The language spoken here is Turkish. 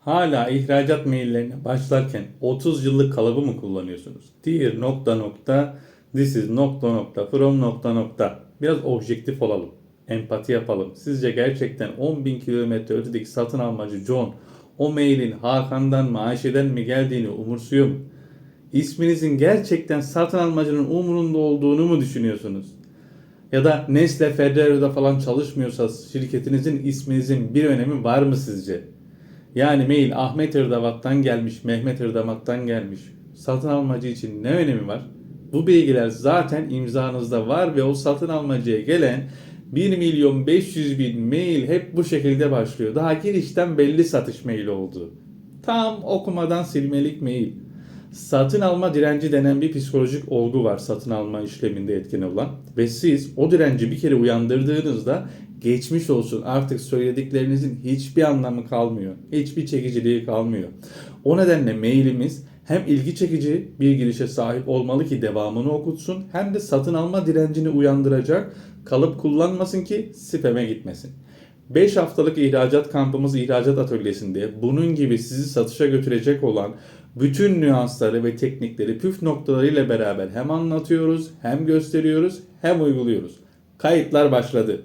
Hala ihracat maillerine başlarken 30 yıllık kalıbı mı kullanıyorsunuz? Dear nokta nokta, this is nokta nokta, from nokta nokta. Biraz objektif olalım. Empati yapalım. Sizce gerçekten 10.000 kilometre ötedeki satın almacı John o mailin Hakan'dan mı Ayşe'den mi geldiğini umursuyor mu? İsminizin gerçekten satın almacının umurunda olduğunu mu düşünüyorsunuz? Ya da Nestle Ferrero'da falan çalışmıyorsa şirketinizin isminizin bir önemi var mı sizce? Yani mail Ahmet Irdavat'tan gelmiş, Mehmet Irdavat'tan gelmiş. Satın almacı için ne önemi var? Bu bilgiler zaten imzanızda var ve o satın almacıya gelen 1 milyon 500 bin mail hep bu şekilde başlıyor. Daha girişten belli satış mail oldu. Tam okumadan silmelik mail. Satın alma direnci denen bir psikolojik olgu var satın alma işleminde etkin olan. Ve siz o direnci bir kere uyandırdığınızda geçmiş olsun artık söylediklerinizin hiçbir anlamı kalmıyor. Hiçbir çekiciliği kalmıyor. O nedenle mailimiz hem ilgi çekici bir girişe sahip olmalı ki devamını okutsun hem de satın alma direncini uyandıracak kalıp kullanmasın ki spam'e gitmesin. 5 haftalık ihracat kampımız ihracat atölyesinde bunun gibi sizi satışa götürecek olan bütün nüansları ve teknikleri püf noktalarıyla beraber hem anlatıyoruz, hem gösteriyoruz, hem uyguluyoruz. Kayıtlar başladı.